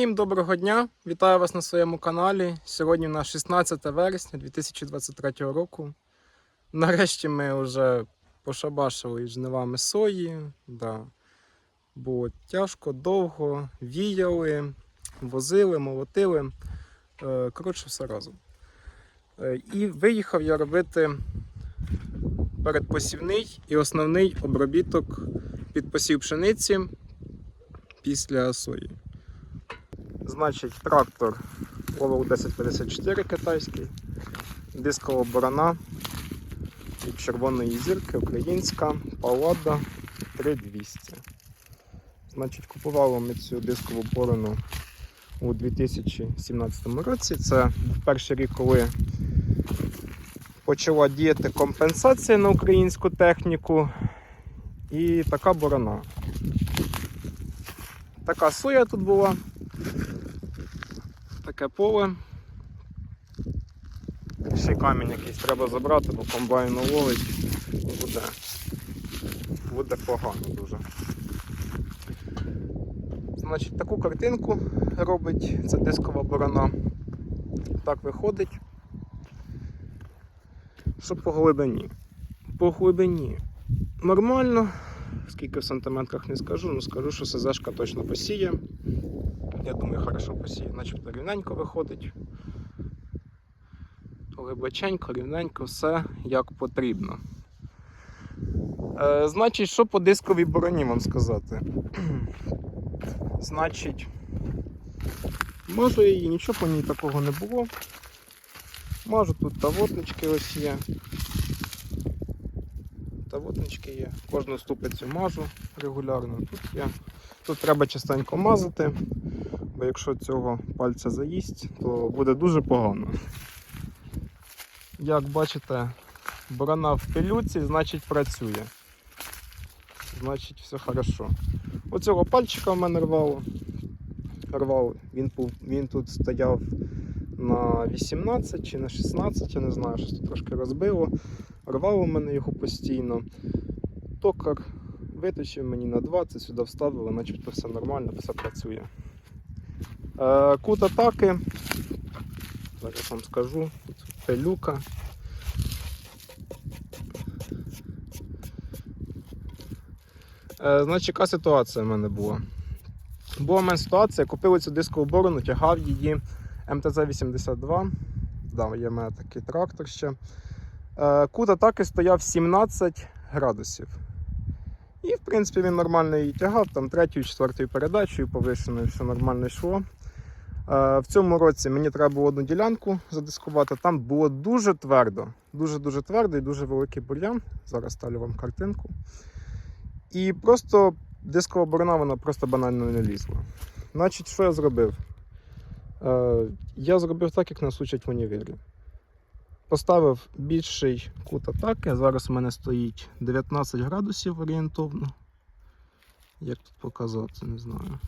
Всім доброго дня! Вітаю вас на своєму каналі. Сьогодні у нас 16 вересня 2023 року. Нарешті ми вже пошабашили жнивами сої. Да. Було тяжко, довго, віяли, возили, молотили. Е, Коротше, все разом. Е, І виїхав я робити передпосівний і основний обробіток під посів пшениці після сої. Значить, трактор Volvo 1054 китайський, дискова борона від червоної зірки, українська, Паллада 3200. Значить, купували ми цю дискову борону у 2017 році. Це був перший рік, коли почала діяти компенсація на українську техніку. І така борона. Така соя тут була таке поле. Ще камінь якийсь треба забрати, бо комбайн ловить. Буде, буде погано дуже. Значить, таку картинку робить ця дискова борона. Так виходить. Що по глибині? По глибині нормально, скільки в сантиметрах не скажу, ну скажу, що СЗшка точно посіє. Я думаю, хорошо посіє, начебто рівненько виходить. Глибоченько, рівненько, все як потрібно. Е, значить, що по дисковій бороні вам сказати? значить, можу її, нічого по ній такого не було. Можу тут тавотнички ось є. Тавотнички є. Кожну ступицю мажу регулярно. Тут є. Тут треба частенько мазати бо якщо цього пальця заїсть, то буде дуже погано. Як бачите, борона в пилюці, значить працює. Значить все хорошо. Оцього пальчика в мене рвало. Рвав, він, він тут стояв на 18 чи на 16, я не знаю, щось тут трошки розбило. Рвало мене його постійно. Токар виточив мені на 20, сюди вставили, начебто все нормально, все працює. Е, Кут атаки. Зараз вам скажу. Тут пилюка. Е, Значить, яка ситуація в мене була? Була в мене ситуація, купив цю дискову борону, тягав її МТЗ-82. Да, є в мене такий трактор ще. Е, Кут атаки стояв 17 градусів. І, в принципі, він нормально її тягав, там третьою, четвертою передачею повишеною, все нормально йшло. Е, В цьому році мені треба було одну ділянку задискувати. Там було дуже твердо, дуже-дуже твердо і дуже великий бур'ян. Зараз ставлю вам картинку. І просто дискова борона вона просто банально не лізла. Значить, що я зробив? Е, Я зробив так, як нас учать в універі. Поставив більший кут атаки. Зараз у мене стоїть 19 градусів орієнтовно. Як тут показати, не знаю.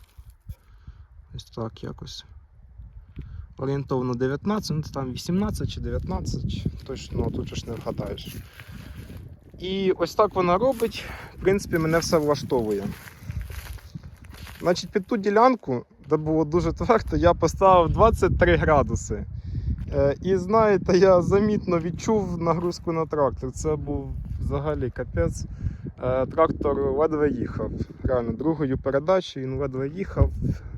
Ось так якось. Орієнтовно 19, ну там 18 чи 19, точно тут ж не вгадаєш. І ось так вона робить. В принципі, мене все влаштовує. Значить, під ту ділянку, де було дуже твердо, я поставив 23 градуси. Е, І знаєте, я замітно відчув нагрузку на трактор. Це був взагалі капець. Е, Трактор ледве їхав. Реально, другою передачею він ледве їхав,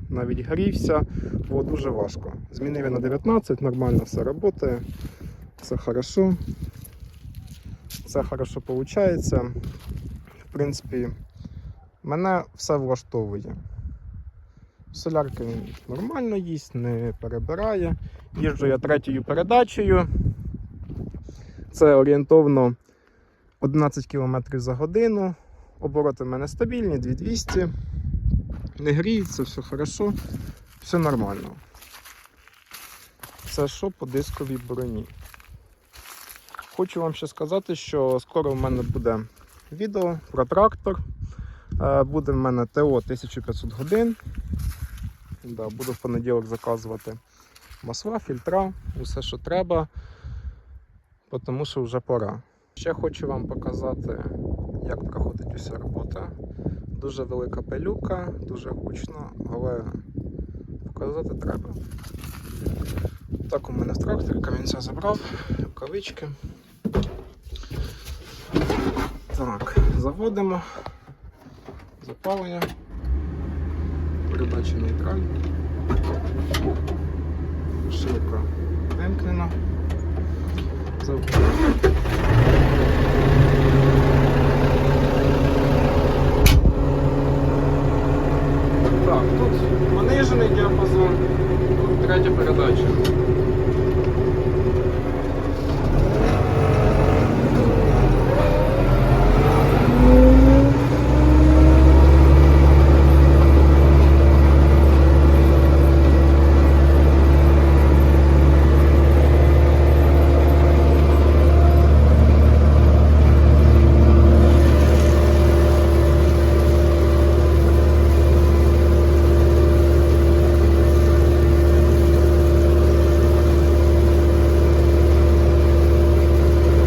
навіть грівся. Було дуже важко. Змінив я на 19, нормально все працює. Все хорошо. Все хорошо виходить. В принципі, мене все влаштовує. Солярки нормально їсть, не перебирає. Їжджу я третьою передачею. Це орієнтовно 11 км за годину. Обороти в мене стабільні, 2200. Не гріється, все хорошо, все нормально. Це що по дисковій броні. Хочу вам ще сказати, що скоро в мене буде відео про трактор. Е, Буде в мене ТО 1500 годин. Да, буду в понеділок заказувати масла, фільтра, усе, що треба, тому що вже пора. Ще хочу вам показати, як проходить уся робота. Дуже велика пилюка, дуже гучно, але показати треба. Так у мене в камінця забрав, рукавички. Так, заводимо. Запалення. Передача нейтраль. Шилка вимкнена. Заводимо. Понижений діапазон, тут третя передача.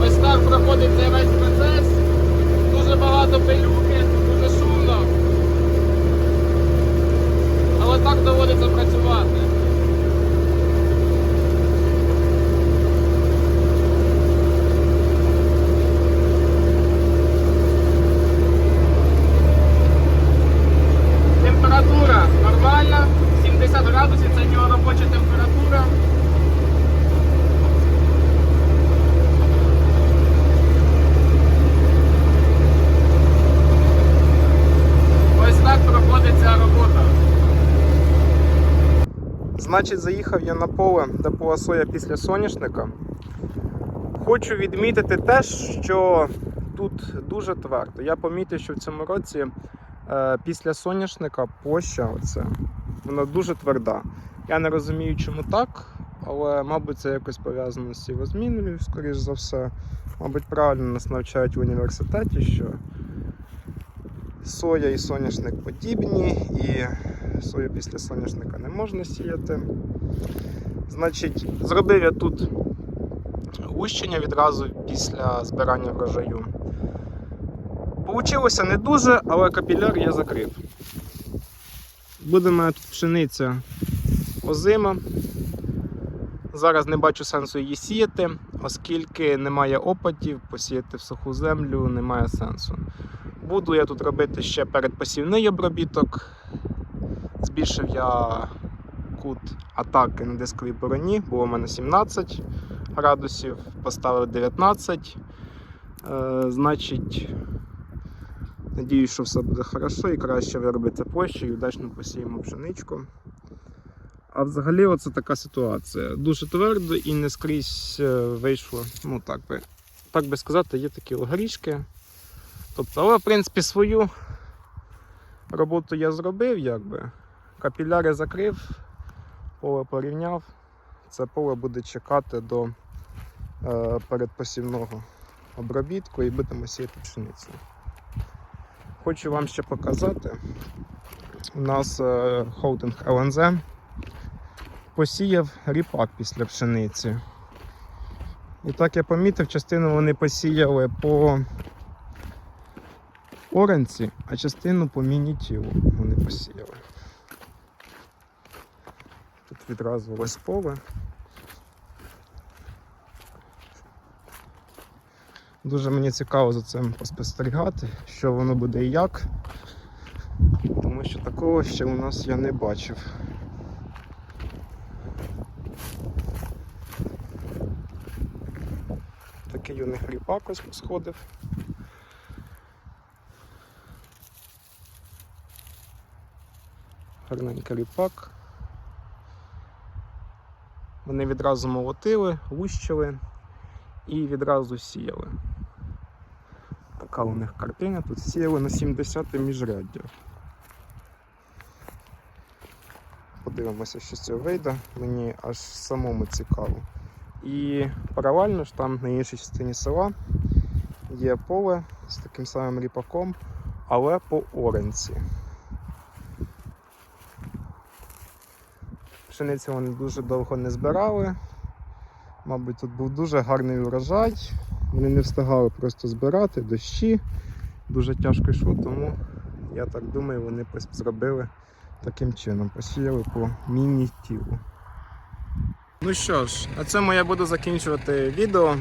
Ось так проходить цей весь процес. Дуже багато пилюки, дуже шумно. Але так доводиться працювати. Температура нормальна, 70 градусів, це в нього робоча температура. Ось так проходить ця робота. Значить, заїхав я на поле, де була соя після соняшника. Хочу відмітити те, що тут дуже твердо. Я помітив, що в цьому році е, після соняшника площа оце, вона дуже тверда. Я не розумію, чому так, але, мабуть, це якось пов'язано з сівозміною, скоріш за все. Мабуть, правильно нас навчають в університеті, що соя і соняшник подібні, і сою після соняшника не можна сіяти. Значить, зробив я тут гущення відразу після збирання врожаю. Получилося не дуже, але капіляр я закрив. Буде мене тут пшениця озима. Зараз не бачу сенсу її сіяти, оскільки немає опадів, посіяти в суху землю немає сенсу. Буду я тут робити ще передпосівний обробіток. Збільшив я кут атаки на дисковій бороні, було у мене 17 градусів, поставив 19. Е, значить, надіюсь, що все буде хорошо і краще виробити площу і удачно посіємо пшеничку. А взагалі оце така ситуація. Дуже твердо і не скрізь е, вийшло, ну так би, так би сказати, є такі горішки. Тобто, але в принципі свою роботу я зробив, якби. Капіляри закрив, поле порівняв. Це поле буде чекати до е, передпосівного обробітку і будемо сіяти пшеницю. Хочу вам ще показати. У нас е, холдинг ЛНЗ посіяв ріпак після пшениці. І так я помітив, частину вони посіяли по оранці, а частину по міні-тілу вони посіяли. Відразу ось поле. Дуже мені цікаво за цим поспостерігати, що воно буде і як. Тому що такого ще у нас я не бачив. Такий у них ріпак ось сходив. Гарненький ріпак. Вони відразу молотили, лущили і відразу сіяли. Така у них картина. Тут сіяли на 70 міжряддя. Подивимося, що цього вийде. Мені аж самому цікаво. І паралельно ж там на іншій частині села є поле з таким самим ріпаком, але по оренці. Пшениці вони дуже довго не збирали. Мабуть, тут був дуже гарний урожай. Вони не встигали просто збирати дощі. Дуже тяжко йшло, тому я так думаю, вони зробили Таким чином посіяли по міні-тілу. Ну що ж, на цьому я буду закінчувати відео,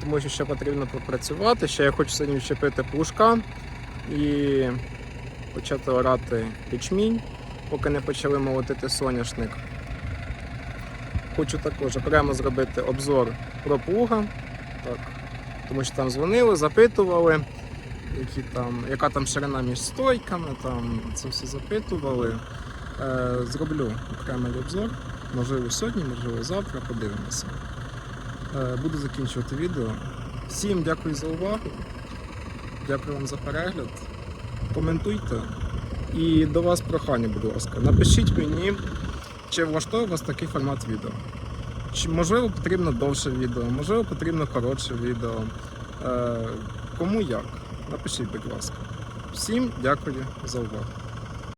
тому що ще потрібно попрацювати. Ще я хочу сьогодні вчепити плужка і почати орати ячмінь, поки не почали молотити соняшник. Хочу також окремо зробити обзор про плуга, так, тому що там дзвонили, запитували, які там, яка там ширина між стойками, там це все запитували. Е, зроблю окремий обзор, можливо сьогодні, можливо завтра, подивимося. Е, буду закінчувати відео. Всім дякую за увагу. Дякую вам за перегляд. Коментуйте. І до вас прохання, будь ласка. Напишіть мені, чи влаштовує вас такий формат відео. Чи можливо потрібно довше відео, можливо потрібно коротше відео. Е, кому як? Напишіть, будь ласка. Всім дякую за увагу.